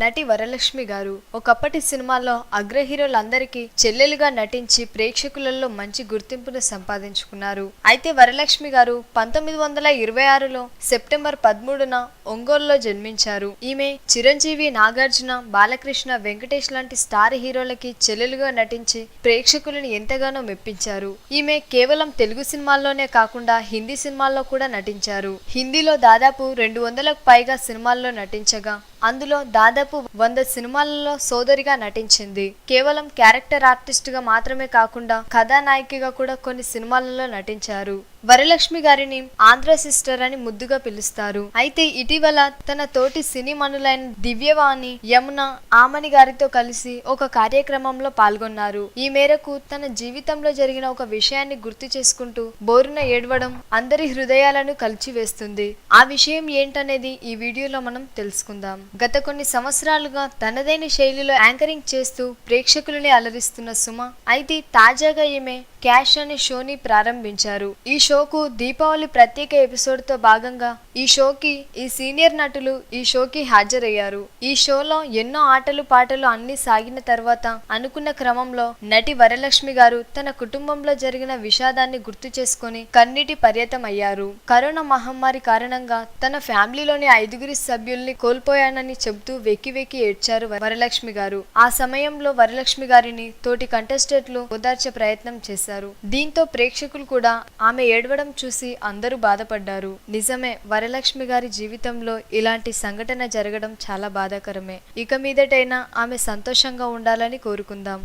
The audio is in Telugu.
నటి వరలక్ష్మి గారు ఒకప్పటి సినిమాల్లో అగ్ర హీరోలందరికీ చెల్లెలుగా నటించి ప్రేక్షకులలో మంచి గుర్తింపును సంపాదించుకున్నారు. అయితే వరలక్ష్మి గారు పంతొమ్మిది వందల ఇరవై ఆరులో సెప్టెంబర్ పదమూడున ఒంగోలులో జన్మించారు. ఈమె చిరంజీవి నాగార్జున బాలకృష్ణ వెంకటేష్ లాంటి స్టార్ హీరోలకి చెల్లెలుగా నటించి ప్రేక్షకులను ఎంతగానో మెప్పించారు. ఈమె కేవలం తెలుగు సినిమాల్లోనే కాకుండా హిందీ సినిమాల్లో కూడా నటించారు. హిందీలో దాదాపు రెండు వందలకు పైగా సినిమాల్లో నటించగా అందులో దాదాపు వంద సినిమాలలో సోదరిగా నటించింది. కేవలం క్యారెక్టర్ ఆర్టిస్ట్గా మాత్రమే కాకుండా కథానాయికగా కూడా కొన్ని సినిమాలలో నటించారు. వరలక్ష్మి గారిని ఆంధ్ర సిస్టర్ అని ముద్దుగా పిలుస్తారు. అయితే ఇటీవల తన తోటి సినీ మనులైన దివ్యవాణి యమున ఆమని గారితో కలిసి ఒక కార్యక్రమంలో పాల్గొన్నారు. ఈ మేరకు తన జీవితంలో జరిగిన ఒక విషయాన్ని గుర్తు చేసుకుంటూ బోరున ఏడవడం అందరి హృదయాలను కలిచివేస్తుంది. ఆ విషయం ఏంటనేది ఈ వీడియోలో మనం తెలుసుకుందాం. గత కొన్ని సంవత్సరాలుగా తనదైన శైలిలో యాంకరింగ్ చేస్తూ ప్రేక్షకులని అలరిస్తున్న సుమ అయితే తాజాగా ఈమె క్యాష్ అనే షోని ప్రారంభించారు. ఈ షోకు దీపావళి ప్రత్యేక ఎపిసోడ్తో భాగంగా ఈ షోకి ఈ సీనియర్ నటులు ఈ షోకి హాజరయ్యారు. ఈ షోలో ఎన్నో ఆటలు పాటలు అన్ని సాగిన తర్వాత అనుకున్న క్రమంలో నటి వరలక్ష్మి గారు తన కుటుంబంలో జరిగిన విషాదాన్ని గుర్తు చేసుకొని కన్నీటి పర్యతం అయ్యారు కరోనా మహమ్మారి కారణంగా తన ఫ్యామిలీలోని ఐదుగురి సభ్యుల్ని కోల్పోయానని చెబుతూ వెక్కి వెక్కి ఏడ్చారు వరలక్ష్మి గారు. ఆ సమయంలో వరలక్ష్మి గారిని తోటి కంటెస్టెంట్లు ఓదార్చే ప్రయత్నం చేశారు. దీంతో ప్రేక్షకులు కూడా ఆమె ఏడవడం చూసి అందరూ బాధపడ్డారు. నిజమే వరలక్ష్మి గారి జీవితంలో ఇలాంటి సంఘటన జరగడం చాలా బాధాకరమే. ఇక మీదటైనా ఆమె సంతోషంగా ఉండాలని కోరుకుందాం.